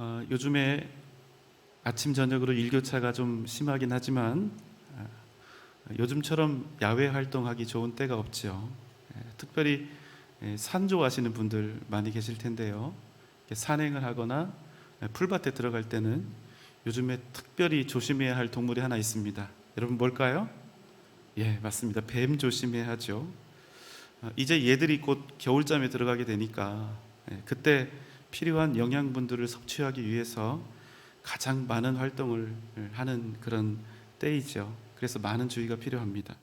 어, 요즘에 아침 저녁으로 일교차가 좀 심하긴 하지만 아, 요즘처럼 야외 활동하기 좋은 때가 없죠. 예, 특별히 예, 산 좋아하시는 분들 많이 계실 텐데요. 산행을 하거나 예, 풀밭에 들어갈 때는 요즘에 특별히 조심해야 할 동물이 하나 있습니다. 여러분 뭘까요? 예, 맞습니다. 뱀 조심해야 하죠. 어, 이제 얘들이 곧 겨울잠에 들어가게 되니까 예, 그때 필요한 영양분들을 섭취하기 위해서 가장 많은 활동을 하는 그런 때이죠. 그래서 많은 주의가 필요합니다.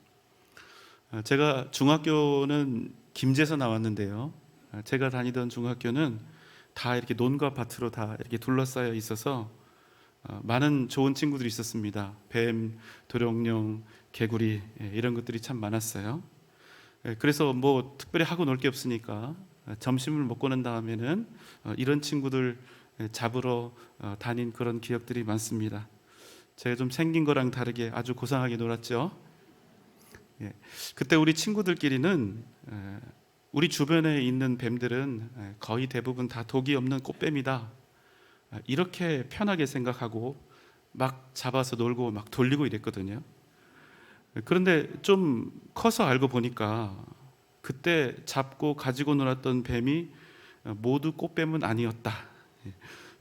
어, 제가 중학교는 김제에서 나왔는데요. 어, 제가 다니던 중학교는 다 이렇게 논과 밭으로 다 이렇게 둘러싸여 있어서 어, 많은 좋은 친구들이 있었습니다. 뱀, 도룡뇽, 개구리 예, 이런 것들이 참 많았어요. 예, 그래서 뭐 특별히 하고 놀 게 없으니까 어, 점심을 먹고 난 다음에는 어, 이런 친구들 예, 잡으러 어, 다닌 그런 기억들이 많습니다. 제가 좀 생긴 거랑 다르게 아주 고상하게 놀았죠. 예, 그때 우리 친구들끼리는 에, 우리 주변에 있는 뱀들은 에, 거의 대부분 다 독이 없는 꽃뱀이다. 아, 이렇게 편하게 생각하고 막 잡아서 놀고 막 돌리고 이랬거든요. 그런데 좀 커서 알고 보니까 그때 잡고 가지고 놀았던 뱀이 모두 꽃뱀은 아니었다. 예,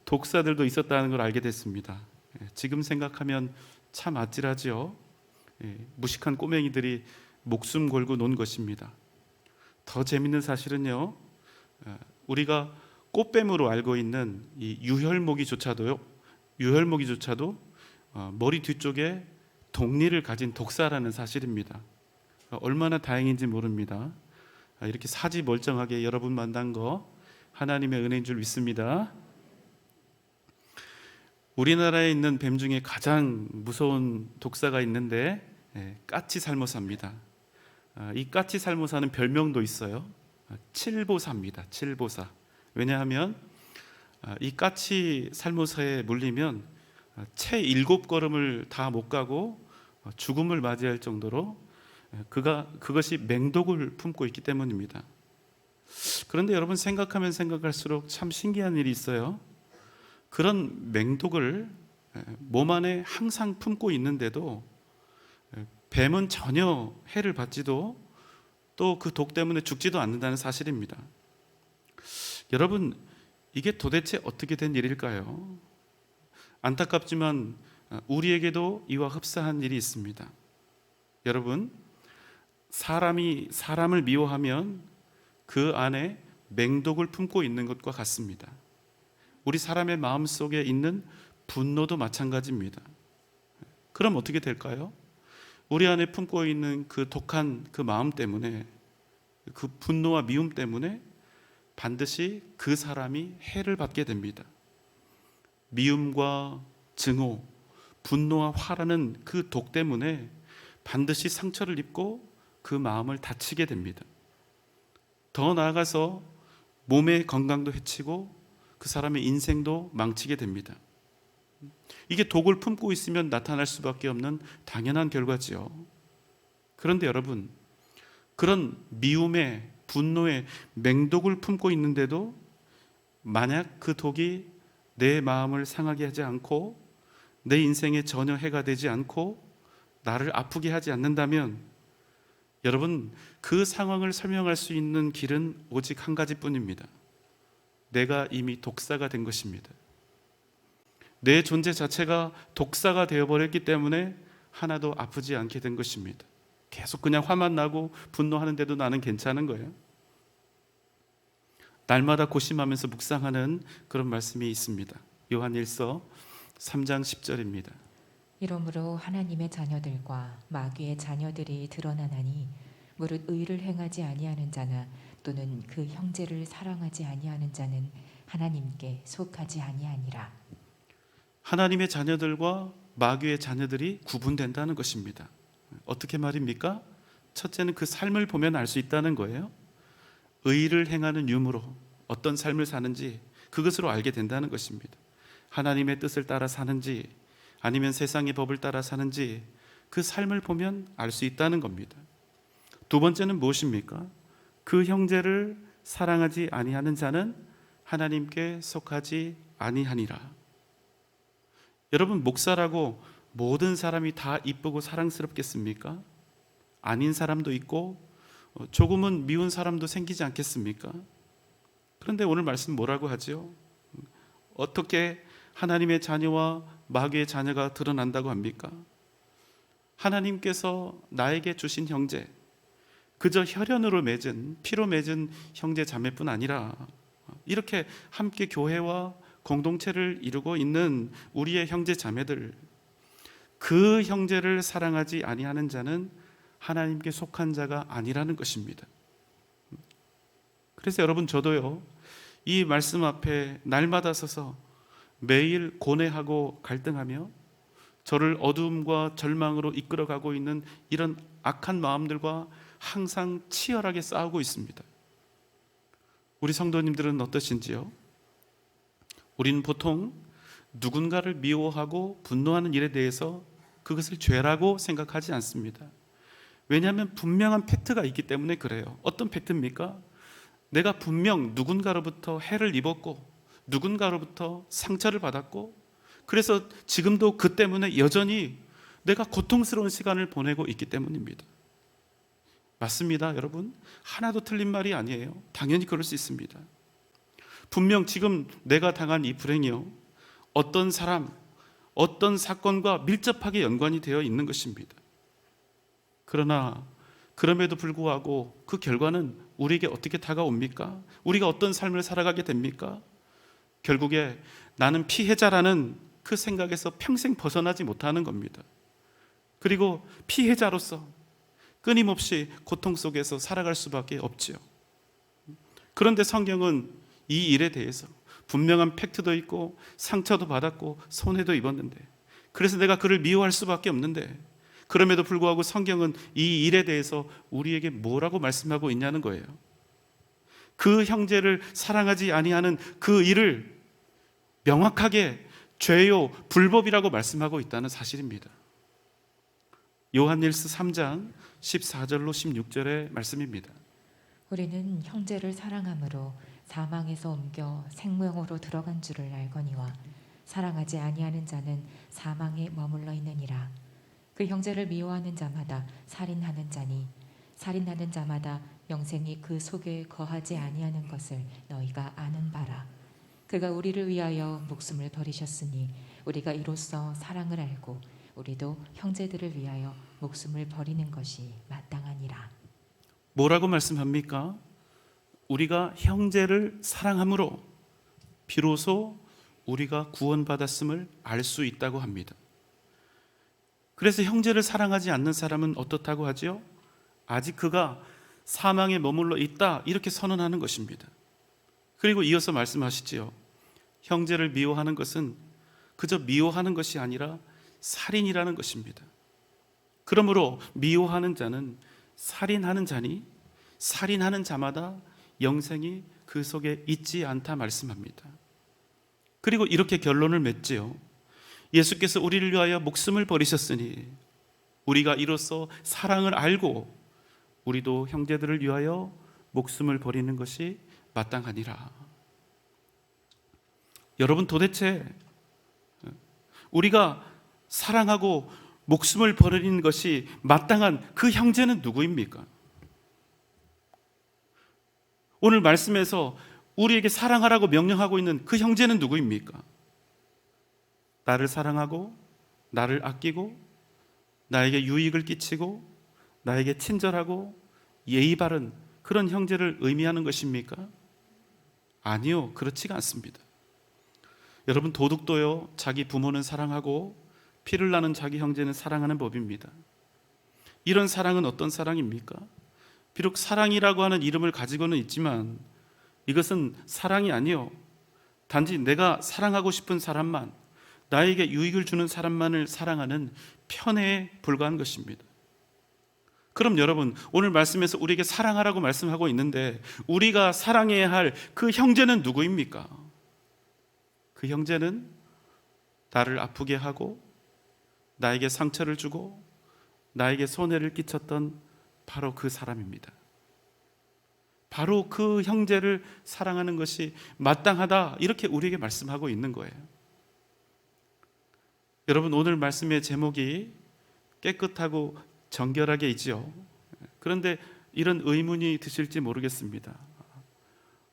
독사들도 있었다는 걸 알게 됐습니다. 예, 지금 생각하면 참 아찔하지요. 예, 무식한 꼬맹이들이 목숨 걸고 논 것입니다. 더 재밌는 사실은요, 어, 우리가 꽃뱀으로 알고 있는 이 유혈모기조차도요, 유혈모기조차도 어, 머리 뒤쪽에 독리를 가진 독사라는 사실입니다. 어, 얼마나 다행인지 모릅니다. 아, 이렇게 사지 멀쩡하게 여러분 만난 거 하나님의 은혜인 줄 믿습니다. 우리나라에 있는 뱀 중에 가장 무서운 독사가 있는데 예, 까치 살모사입니다. 아, 이 까치 살모사는 별명도 있어요. 아, 칠보사입니다. 칠보사. 왜냐하면 아, 이 까치 살모사에 물리면 아, 채 일곱 걸음을 다 못 가고 어, 죽음을 맞이할 정도로 예, 그가 그것이 맹독을 품고 있기 때문입니다. 그런데 여러분 생각하면 생각할수록 참 신기한 일이 있어요. 그런 맹독을 예, 몸 안에 항상 품고 있는데도 예, 뱀은 전혀 해를 받지도 또 그 독 때문에 죽지도 않는다는 사실입니다. 여러분 이게 도대체 어떻게 된 일일까요? 안타깝지만 어, 우리에게도 이와 흡사한 일이 있습니다. 여러분 사람이 사람을 미워하면 그 안에 맹독을 품고 있는 것과 같습니다. 우리 사람의 마음 속에 있는 분노도 마찬가지입니다. 그럼 어떻게 될까요? 우리 안에 품고 있는 그 독한 그 마음 때문에 그 분노와 미움 때문에 반드시 그 사람이 해를 받게 됩니다. 미움과 증오, 분노와 화라는 그 독 때문에 반드시 상처를 입고 그 마음을 다치게 됩니다. 더 나아가서 몸의 건강도 해치고 그 사람의 인생도 망치게 됩니다. 이게 독을 품고 있으면 나타날 수밖에 없는 당연한 결과지요. 그런데 여러분, 그런 미움의 분노의 맹독을 품고 있는데도 만약 그 독이 내 마음을 상하게 하지 않고 내 인생에 전혀 해가 되지 않고 나를 아프게 하지 않는다면 여러분 그 상황을 설명할 수 있는 길은 오직 한 가지뿐입니다. 내가 이미 독사가 된 것입니다. 내 존재 자체가 독사가 되어버렸기 때문에 하나도 아프지 않게 된 것입니다. 계속 그냥 화만 나고 분노하는데도 나는 괜찮은 거예요. 날마다 고심하면서 묵상하는 그런 말씀이 있습니다. 요한 1서 3장 10절입니다. 이러므로 하나님의 자녀들과 마귀의 자녀들이 드러나나니 무릇 의를 행하지 아니하는 자나 또는 그 형제를 사랑하지 아니하는 자는 하나님께 속하지 아니하니라. 하나님의 자녀들과 마귀의 자녀들이 구분된다는 것입니다. 어떻게 말입니까? 첫째는 그 삶을 보면 알 수 있다는 거예요. 의를 행하는 유무로 어떤 삶을 사는지 그것으로 알게 된다는 것입니다. 하나님의 뜻을 따라 사는지 아니면 세상의 법을 따라 사는지 그 삶을 보면 알 수 있다는 겁니다. 두 번째는 무엇입니까? 그 형제를 사랑하지 아니하는 자는 하나님께 속하지 아니하니라. 여러분 목사라고 모든 사람이 다 이쁘고 사랑스럽겠습니까? 아닌 사람도 있고 어, 조금은 미운 사람도 생기지 않겠습니까? 그런데 오늘 말씀 뭐라고 하지요? 어떻게 하나님의 자녀와 마귀의 자녀가 드러난다고 합니까? 하나님께서 나에게 주신 형제, 그저 혈연으로 맺은 피로 맺은 형제 자매뿐 아니라 이렇게 함께 교회와 공동체를 이루고 있는 우리의 형제 자매들 그 형제를 사랑하지 아니하는 자는 하나님께 속한 자가 아니라는 것입니다. 그래서 여러분 저도요 이 말씀 앞에 날마다 서서 매일 고뇌하고 갈등하며 저를 어두움과 절망으로 이끌어가고 있는 이런 악한 마음들과 항상 치열하게 싸우고 있습니다. 우리 성도님들은 어떠신지요? 우리는 보통 누군가를 미워하고 분노하는 일에 대해서 그것을 죄라고 생각하지 않습니다. 왜냐하면 분명한 팩트가 있기 때문에 그래요. 어떤 팩트입니까? 내가 분명 누군가로부터 해를 입었고 누군가로부터 상처를 받았고 그래서 지금도 그 때문에 여전히 내가 고통스러운 시간을 보내고 있기 때문입니다. 맞습니다, 여러분. 하나도 틀린 말이 아니에요. 당연히 그럴 수 있습니다. 분명 지금 내가 당한 이 불행이요. 어떤 사람, 어떤 사건과 밀접하게 연관이 되어 있는 것입니다. 그러나 그럼에도 불구하고 그 결과는 우리에게 어떻게 다가옵니까? 우리가 어떤 삶을 살아가게 됩니까? 결국에 나는 피해자라는 그 생각에서 평생 벗어나지 못하는 겁니다. 그리고 피해자로서 끊임없이 고통 속에서 살아갈 수밖에 없지요. 그런데 성경은 이 일에 대해서 분명한 팩트도 있고 상처도 받았고 손해도 입었는데 그래서 내가 그를 미워할 수밖에 없는데 그럼에도 불구하고 성경은 이 일에 대해서 우리에게 뭐라고 말씀하고 있냐는 거예요. 그 형제를 사랑하지 아니하는 그 일을 명확하게 죄요 불법이라고 말씀하고 있다는 사실입니다. 요한일스 3장 14절로 16절의 말씀입니다. 우리는 형제를 사랑함으로 사망에서 옮겨 생명으로 들어간 줄을 알거니와 사랑하지 아니하는 자는 사망에 머물러 있느니라. 그 형제를 미워하는 자마다 살인하는 자니 살인하는 자마다 영생이 그 속에 거하지 아니하는 것을 너희가 아는 바라. 그가 우리를 위하여 목숨을 버리셨으니 우리가 이로써 사랑을 알고 우리도 형제들을 위하여 목숨을 버리는 것이 마땅하니라. 뭐라고 말씀합니까? 우리가 형제를 사랑함으로 비로소 우리가 구원받았음을 알 수 있다고 합니다. 그래서 형제를 사랑하지 않는 사람은 어떻다고 하지요? 아직 그가 사망에 머물러 있다 이렇게 선언하는 것입니다. 그리고 이어서 말씀하시지요. 형제를 미워하는 것은 그저 미워하는 것이 아니라 살인이라는 것입니다. 그러므로 미워하는 자는 살인하는 자니 살인하는 자마다 영생이 그 속에 있지 않다 말씀합니다. 그리고 이렇게 결론을 맺지요. 예수께서 우리를 위하여 목숨을 버리셨으니 우리가 이로써 사랑을 알고 우리도 형제들을 위하여 목숨을 버리는 것이 마땅하니라. 여러분 도대체 우리가 사랑하고 목숨을 버리는 것이 마땅한 그 형제는 누구입니까? 오늘 말씀에서 우리에게 사랑하라고 명령하고 있는 그 형제는 누구입니까? 나를 사랑하고 나를 아끼고 나에게 유익을 끼치고 나에게 친절하고 예의 바른 그런 형제를 의미하는 것입니까? 아니요, 그렇지가 않습니다. 여러분 도둑도요 자기 부모는 사랑하고 피를 나는 자기 형제는 사랑하는 법입니다. 이런 사랑은 어떤 사랑입니까? 비록 사랑이라고 하는 이름을 가지고는 있지만 이것은 사랑이 아니요. 단지 내가 사랑하고 싶은 사람만 나에게 유익을 주는 사람만을 사랑하는 편에 불과한 것입니다. 그럼 여러분 오늘 말씀에서 우리에게 사랑하라고 말씀하고 있는데 우리가 사랑해야 할 그 형제는 누구입니까? 그 형제는 나를 아프게 하고 나에게 상처를 주고 나에게 손해를 끼쳤던 바로 그 사람입니다. 바로 그 형제를 사랑하는 것이 마땅하다 이렇게 우리에게 말씀하고 있는 거예요. 여러분 오늘 말씀의 제목이 깨끗하고 정결하게 있지요. 그런데 이런 의문이 드실지 모르겠습니다.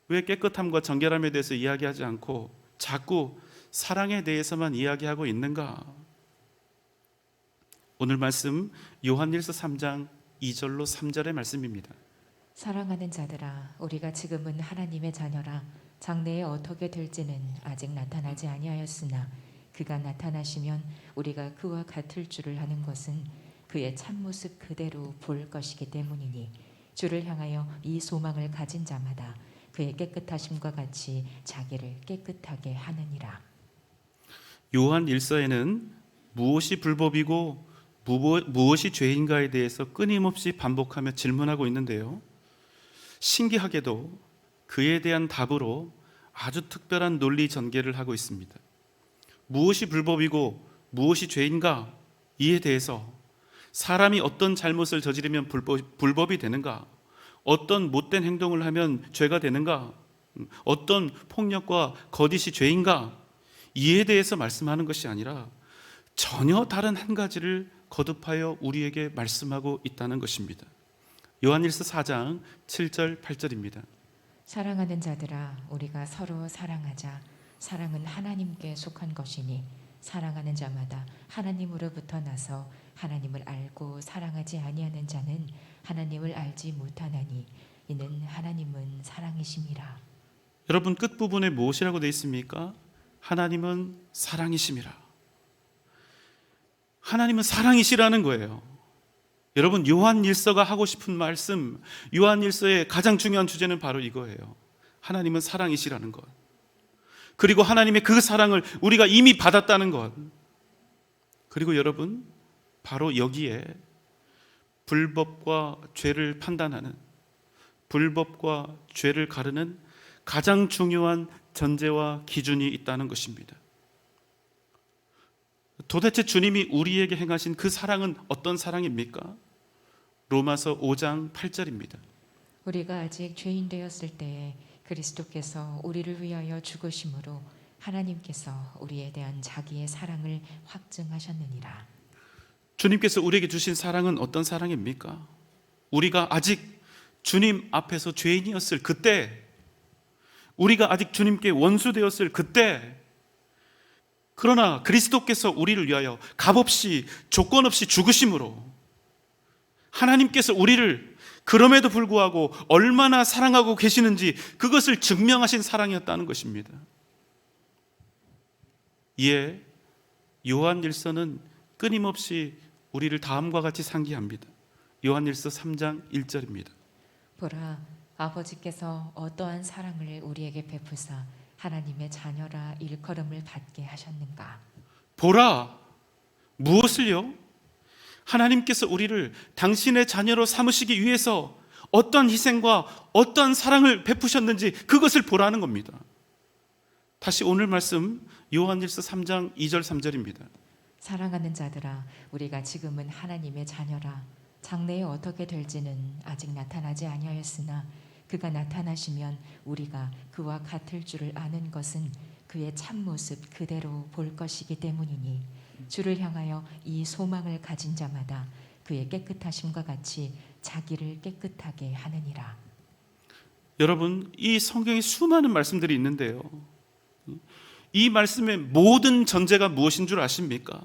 왜 깨끗함과 정결함에 대해서 이야기하지 않고 자꾸 사랑에 대해서만 이야기하고 있는가? 오늘 말씀 요한일서 3장 2절로 3절의 말씀입니다. 사랑하는 자들아 우리가 지금은 하나님의 자녀라 장래에 어떻게 될지는 아직 나타나지 아니하였으나 그가 나타나시면 우리가 그와 같을 줄을 아는 것은 그의 참모습 그대로 볼 것이기 때문이니 주를 향하여 이 소망을 가진 자마다 그의 깨끗하심과 같이 자기를 깨끗하게 하느니라 요한 일서에는 무엇이 불법이고 무엇- 무엇이 죄인가에 대해서 끊임없이 반복하며 질문하고 있는데요. 신기하게도 그에 대한 답으로 아주 특별한 논리 전개를 하고 있습니다. 무엇이 불법이고 무엇이 죄인가 이에 대해서 사람이 어떤 잘못을 저지르면 불법, 불법이 되는가? 어떤 못된 행동을 하면 죄가 되는가? 음, 어떤 폭력과 거짓이 죄인가? 이에 대해서 말씀하는 것이 아니라 전혀 다른 한 가지를 거듭하여 우리에게 말씀하고 있다는 것입니다. 요한일서 4장 7절 8절입니다. 사랑하는 자들아 우리가 서로 사랑하자 사랑은 하나님께 속한 것이니 사랑하는 자마다 하나님으로부터 나서 하나님을 알고 사랑하지 아니하는 자는 하나님을 알지 못하나니 이는 하나님은 사랑이심이라 여러분 끝 부분에 무엇이라고 되어 있습니까? 하나님은 사랑이심이라. 하나님은 사랑이시라는 거예요. 여러분 요한 일서가 하고 싶은 말씀, 요한 일서의 가장 중요한 주제는 바로 이거예요. 하나님은 사랑이시라는 것. 그리고 하나님의 그 사랑을 우리가 이미 받았다는 것. 그리고 여러분 바로 여기에 불법과 죄를 판단하는 불법과 죄를 가르는 가장 중요한 전제와 기준이 있다는 것입니다. 도대체 주님이 우리에게 행하신 그 사랑은 어떤 사랑입니까? 로마서 5장 8절입니다. 우리가 아직 죄인 되었을 때에 그리스도께서 우리를 위하여 죽으심으로 하나님께서 우리에 대한 자기의 사랑을 확증하셨느니라 주님께서 우리에게 주신 사랑은 어떤 사랑입니까? 우리가 아직 주님 앞에서 죄인이었을 그때, 우리가 아직 주님께 원수되었을 그때, 그러나 그리스도께서 우리를 위하여 값없이 조건 없이 죽으심으로 하나님께서 우리를 그럼에도 불구하고 얼마나 사랑하고 계시는지 그것을 증명하신 사랑이었다는 것입니다. 이에 요한 일서는 끊임없이 우리를 다음과 같이 상기합니다. 요한일서 3장 1절입니다. 보라 아버지께서 어떠한 사랑을 우리에게 베푸사 하나님의 자녀라 일컬음을 받게 하셨는가 보라 무엇을요? 하나님께서 우리를 당신의 자녀로 삼으시기 위해서 어떤 희생과 어떤 사랑을 베푸셨는지 그것을 보라는 겁니다. 다시 오늘 말씀 요한일서 3장 2절 3절입니다. 사랑하는 자들아 우리가 지금은 하나님의 자녀라 장래에 어떻게 될지는 아직 나타나지 아니하였으나 그가 나타나시면 우리가 그와 같을 줄을 아는 것은 그의 참모습 그대로 볼 것이기 때문이니 주를 향하여 이 소망을 가진 자마다 그의 깨끗하심과 같이 자기를 깨끗하게 하느니라 여러분 이 성경에 수많은 말씀들이 있는데요. 이 말씀의 모든 전제가 무엇인 줄 아십니까?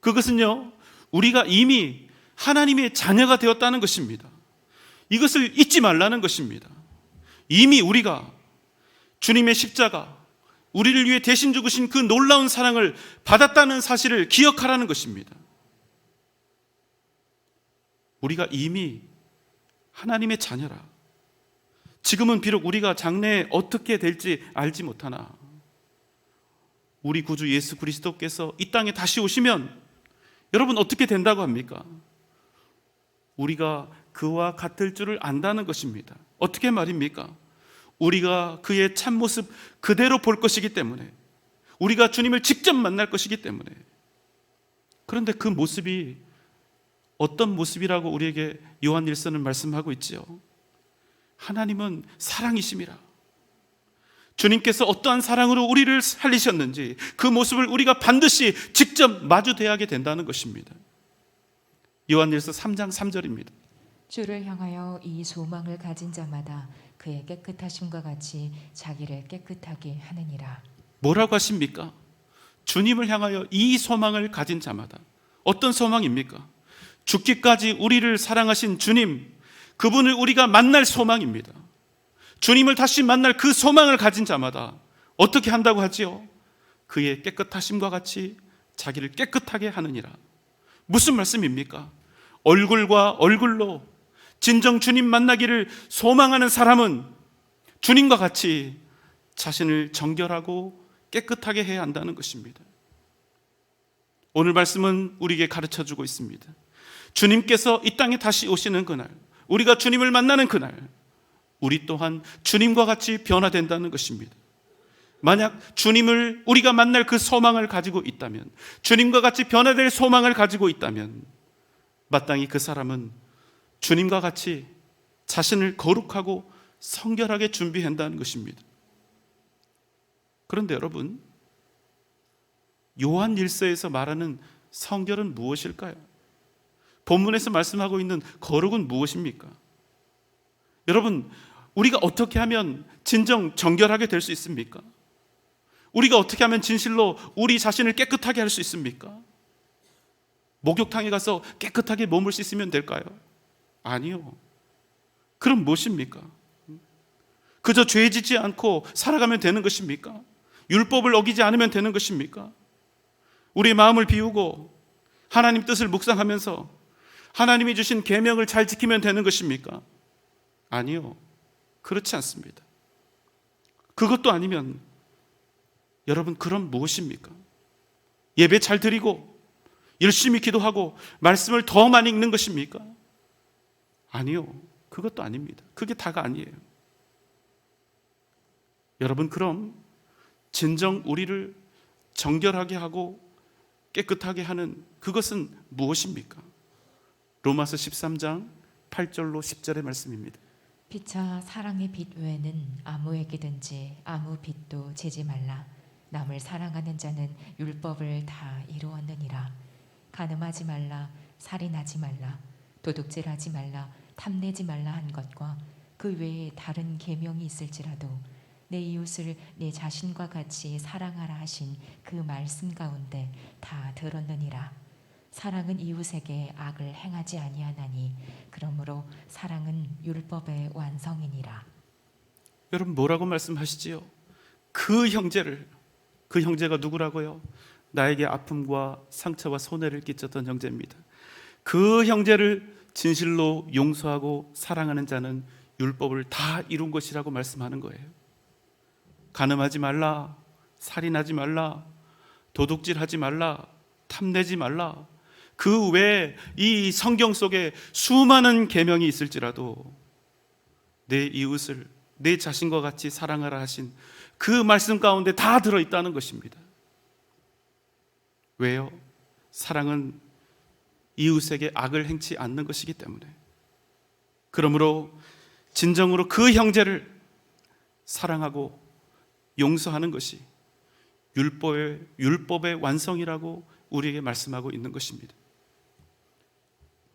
그것은요, 우리가 이미 하나님의 자녀가 되었다는 것입니다. 이것을 잊지 말라는 것입니다. 이미 우리가 주님의 십자가, 우리를 위해 대신 죽으신 그 놀라운 사랑을 받았다는 사실을 기억하라는 것입니다. 우리가 이미 하나님의 자녀라. 지금은 비록 우리가 장래에 어떻게 될지 알지 못하나 우리 구주 예수 그리스도께서 이 땅에 다시 오시면 여러분 어떻게 된다고 합니까? 우리가 그와 같을 줄을 안다는 것입니다. 어떻게 말입니까? 우리가 그의 참모습 그대로 볼 것이기 때문에 우리가 주님을 직접 만날 것이기 때문에 그런데 그 모습이 어떤 모습이라고 우리에게 요한일서는 말씀하고 있지요. 하나님은 사랑이심이라. 주님께서 어떠한 사랑으로 우리를 살리셨는지 그 모습을 우리가 반드시 직접 마주대하게 된다는 것입니다. 요한일서 3장 3절입니다. 주를 향하여 이 소망을 가진 자마다 그의 깨끗하심과 같이 자기를 깨끗하게 하느니라. 뭐라고 하십니까? 주님을 향하여 이 소망을 가진 자마다 어떤 소망입니까? 죽기까지 우리를 사랑하신 주님, 그분을 우리가 만날 소망입니다. 주님을 다시 만날 그 소망을 가진 자마다 어떻게 한다고 하지요? 그의 깨끗하심과 같이 자기를 깨끗하게 하느니라. 무슨 말씀입니까? 얼굴과 얼굴로 진정 주님 만나기를 소망하는 사람은 주님과 같이 자신을 정결하고 깨끗하게 해야 한다는 것입니다. 오늘 말씀은 우리에게 가르쳐 주고 있습니다. 주님께서 이 땅에 다시 오시는 그날, 우리가 주님을 만나는 그날, 우리 또한 주님과 같이 변화된다는 것입니다. 만약 주님을 우리가 만날 그 소망을 가지고 있다면, 주님과 같이 변화될 소망을 가지고 있다면, 마땅히 그 사람은 주님과 같이 자신을 거룩하고 성결하게 준비한다는 것입니다. 그런데 여러분, 요한 일서에서 말하는 성결은 무엇일까요? 본문에서 말씀하고 있는 거룩은 무엇입니까? 여러분, 우리가 어떻게 하면 진정 정결하게 될 수 있습니까? 우리가 어떻게 하면 진실로 우리 자신을 깨끗하게 할 수 있습니까? 목욕탕에 가서 깨끗하게 몸을 씻으면 될까요? 아니요. 그럼 무엇입니까? 그저 죄 짓지 않고 살아가면 되는 것입니까? 율법을 어기지 않으면 되는 것입니까? 우리 마음을 비우고 하나님 뜻을 묵상하면서 하나님이 주신 계명을 잘 지키면 되는 것입니까? 아니요. 그렇지 않습니다. 그것도 아니면 여러분 그럼 무엇입니까? 예배 잘 드리고 열심히 기도하고 말씀을 더 많이 읽는 것입니까? 아니요. 그것도 아닙니다. 그게 다가 아니에요. 여러분 그럼 진정 우리를 정결하게 하고 깨끗하게 하는 그것은 무엇입니까? 로마서 13장 8절로 10절의 말씀입니다. 피차 사랑의 빛 외에는 아무에게든지 아무 빛도 재지 말라. 남을 사랑하는 자는 율법을 다 이루었느니라. 간음하지 말라, 살인하지 말라, 도둑질하지 말라, 탐내지 말라 한 것과 그 외에 다른 계명이 있을지라도 내 이웃을 내 자신과 같이 사랑하라 하신 그 말씀 가운데 다 들었느니라. 사랑은 이웃에게 악을 행하지 아니하나니 그러므로 사랑은 율법의 완성이니라. 여러분 뭐라고 말씀하시지요? 그 형제를 그 형제가 누구라고요? 나에게 아픔과 상처와 손해를 끼쳤던 형제입니다. 그 형제를 진실로 용서하고 사랑하는 자는 율법을 다 이룬 것이라고 말씀하는 거예요. 간음하지 말라, 살인하지 말라, 도둑질하지 말라, 탐내지 말라. 그 외에 이 성경 속에 수많은 계명이 있을지라도 내 이웃을 내 자신과 같이 사랑하라 하신 그 말씀 가운데 다 들어 있다는 것입니다. 왜요? 사랑은 이웃에게 악을 행치 않는 것이기 때문에. 그러므로 진정으로 그 형제를 사랑하고 용서하는 것이 율법의 율법의 완성이라고 우리에게 말씀하고 있는 것입니다.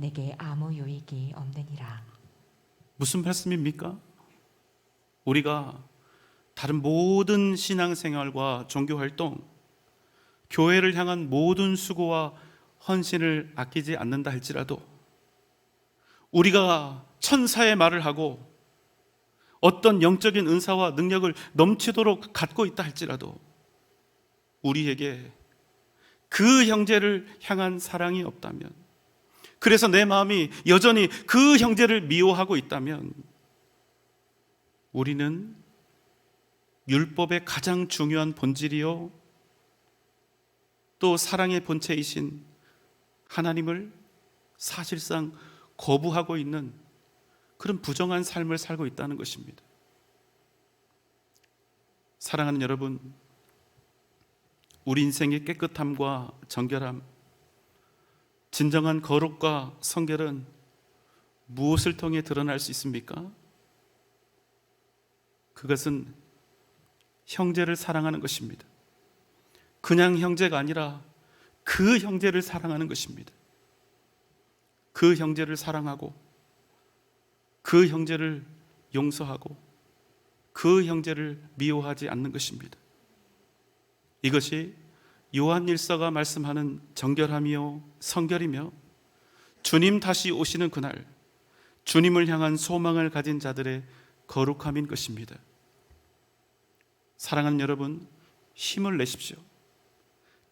내게 아무 유익이 없느니라. 무슨 말씀입니까? 우리가 다른 모든 신앙생활과 종교 활동, 교회를 향한 모든 수고와 헌신을 아끼지 않는다 할지라도 우리가 천사의 말을 하고 어떤 영적인 은사와 능력을 넘치도록 갖고 있다 할지라도 우리에게 그 형제를 향한 사랑이 없다면 그래서 내 마음이 여전히 그 형제를 미워하고 있다면 우리는 율법의 가장 중요한 본질이요 또 사랑의 본체이신 하나님을 사실상 거부하고 있는 그런 부정한 삶을 살고 있다는 것입니다. 사랑하는 여러분, 우리 인생의 깨끗함과 정결함, 진정한 거룩과 성결은 무엇을 통해 드러날 수 있습니까? 그것은 형제를 사랑하는 것입니다. 그냥 형제가 아니라 그 형제를 사랑하는 것입니다. 그 형제를 사랑하고 그 형제를 용서하고 그 형제를 미워하지 않는 것입니다. 이것이 요한 일서가 말씀하는 정결함이요 성결이며 주님 다시 오시는 그날 주님을 향한 소망을 가진 자들의 거룩함인 것입니다. 사랑하는 여러분, 힘을 내십시오.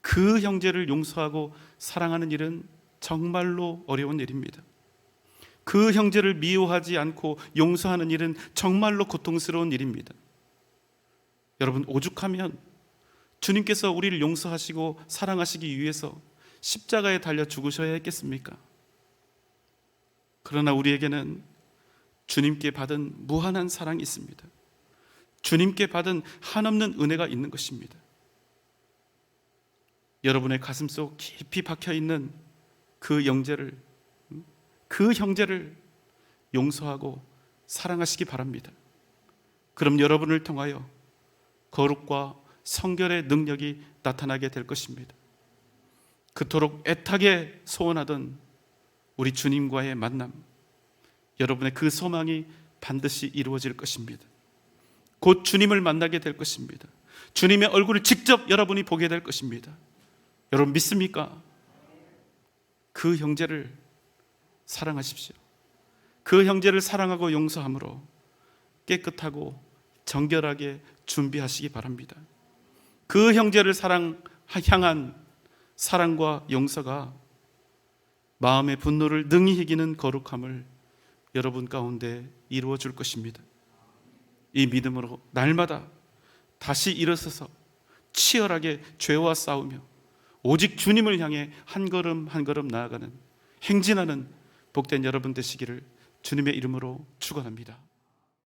그 형제를 용서하고 사랑하는 일은 정말로 어려운 일입니다. 그 형제를 미워하지 않고 용서하는 일은 정말로 고통스러운 일입니다. 여러분, 오죽하면 주님께서 우리를 용서하시고 사랑하시기 위해서 십자가에 달려 죽으셔야 했겠습니까? 그러나 우리에게는 주님께 받은 무한한 사랑이 있습니다. 주님께 받은 한없는 은혜가 있는 것입니다. 여러분의 가슴 속 깊이 박혀 있는 그 영제를 그 형제를 용서하고 사랑하시기 바랍니다. 그럼 여러분을 통하여 거룩과 성결의 능력이 나타나게 될 것입니다. 그토록 애타게 소원하던 우리 주님과의 만남, 여러분의 그 소망이 반드시 이루어질 것입니다. 곧 주님을 만나게 될 것입니다. 주님의 얼굴을 직접 여러분이 보게 될 것입니다. 여러분 믿습니까? 그 형제를 사랑하십시오. 그 형제를 사랑하고 용서함으로 깨끗하고 정결하게 준비하시기 바랍니다. 그 형제를 사랑 향한 사랑과 용서가 마음의 분노를 능히 이기는 거룩함을 여러분 가운데 이루어 줄 것입니다. 이 믿음으로 날마다 다시 일어서서 치열하게 죄와 싸우며 오직 주님을 향해 한 걸음 한 걸음 나아가는 행진하는 복된 여러분 되시기를 주님의 이름으로 축원합니다.